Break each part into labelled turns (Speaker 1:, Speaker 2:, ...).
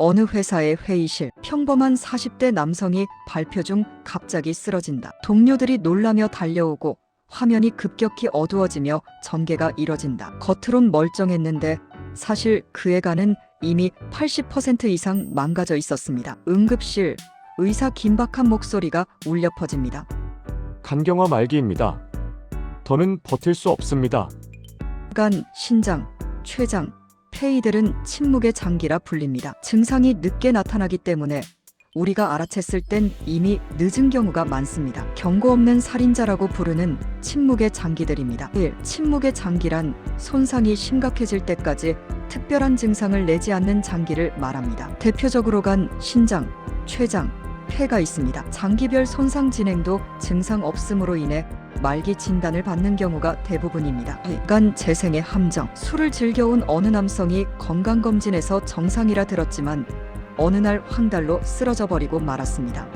Speaker 1: 어느 회사의 회의실 평범한 40대 남성이 발표 중 갑자기 쓰러진다. 동료들이 놀라며 달려오고 화면이 급격히 어두워지며 전개가 이뤄진다. 겉으론 멀쩡했는데 사실 그의 간은 이미 80% 이상 망가져 있었습니다. 응급실 의사 긴박한 목소리가 울려 퍼집니다.
Speaker 2: 간경화 말기입니다. 더는 버틸 수 없습니다.
Speaker 1: 간, 신장, 췌장, 폐이들은 침묵의 장기라 불립니다. 증상이 늦게 나타나기 때문에 우리가 알아챘을 땐 이미 늦은 경우가 많습니다. 경고 없는 살인자라고 부르는 침묵의 장기들입니다. 1. 침묵의 장기란 손상이 심각해질 때까지 특별한 증상을 내지 않는 장기를 말합니다. 대표적으로 간, 신장, 췌장, 폐가 있습니다. 장기별 손상 진행도 증상 없음으로 인해 말기 진단을 받는 경우가 대부분입니다. 간 재생의 함정. 술을 즐겨온 어느 남성이 건강검진에서 정상이라 들었지만 어느 날 황달로 쓰러져 버리고 말았습니다.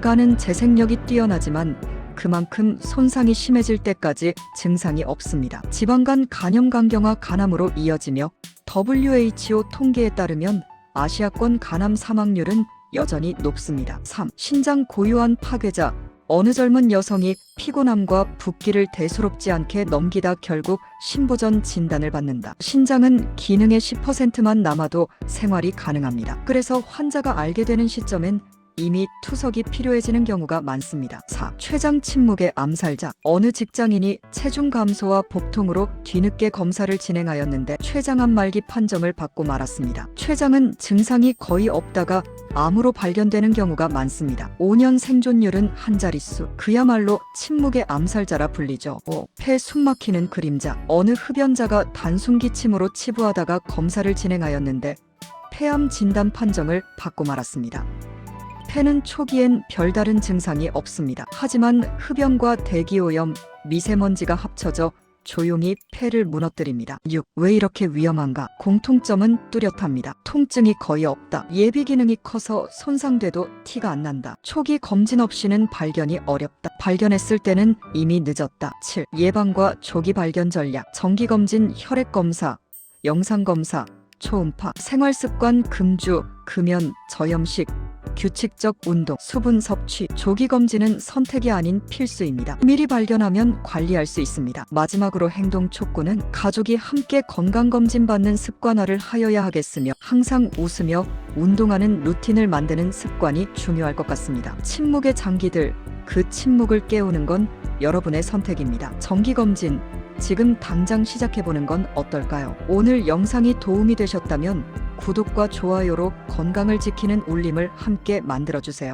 Speaker 1: 간은 재생력이 뛰어나지만 그만큼 손상이 심해질 때까지 증상이 없습니다. 지방간 간염 간경화 간암으로 이어지며 WHO 통계에 따르면 아시아권 간암 사망률은 여전히 높습니다. 3. 신장 고유한 파괴자. 어느 젊은 여성이 피곤함과 붓기를 대수롭지 않게 넘기다 결국 신보전 진단을 받는다. 신장은 기능의 10%만 남아도 생활이 가능합니다. 그래서 환자가 알게 되는 시점엔 이미 투석이 필요해지는 경우가 많습니다. 4. 췌장 침묵의 암살자. 어느 직장인이 체중 감소와 복통으로 뒤늦게 검사를 진행하였는데 췌장암 말기 판정을 받고 말았습니다. 췌장은 증상이 거의 없다가 암으로 발견되는 경우가 많습니다. 5년 생존율은 한 자릿수. 그야말로 침묵의 암살자라 불리죠. 5. 폐 숨막히는 그림자. 어느 흡연자가 단순 기침으로 치부하다가 검사를 진행하였는데 폐암 진단 판정을 받고 말았습니다. 폐는 초기엔 별다른 증상이 없습니다. 하지만 흡연과 대기오염, 미세먼지가 합쳐져 조용히 폐를 무너뜨립니다. 6. 왜 이렇게 위험한가? 공통점은 뚜렷합니다. 통증이 거의 없다. 예비 기능이 커서 손상돼도 티가 안 난다. 초기 검진 없이는 발견이 어렵다. 발견했을 때는 이미 늦었다. 7. 예방과 조기 발견 전략. 정기 검진, 혈액 검사, 영상 검사, 초음파, 생활 습관 금주, 금연, 저염식, 규칙적 운동, 수분 섭취, 조기 검진은 선택이 아닌 필수입니다. 미리 발견하면 관리할 수 있습니다. 마지막으로 행동 촉구는 가족이 함께 건강 검진 받는 습관화를 하여야 하겠으며 항상 웃으며 운동하는 루틴을 만드는 습관이 중요할 것 같습니다. 침묵의 장기들, 그 침묵을 깨우는 건 여러분의 선택입니다. 정기 검진 지금 당장 시작해보는 건 어떨까요? 오늘 영상이 도움이 되셨다면 구독과 좋아요로 건강을 지키는 울림을 함께 만들어주세요.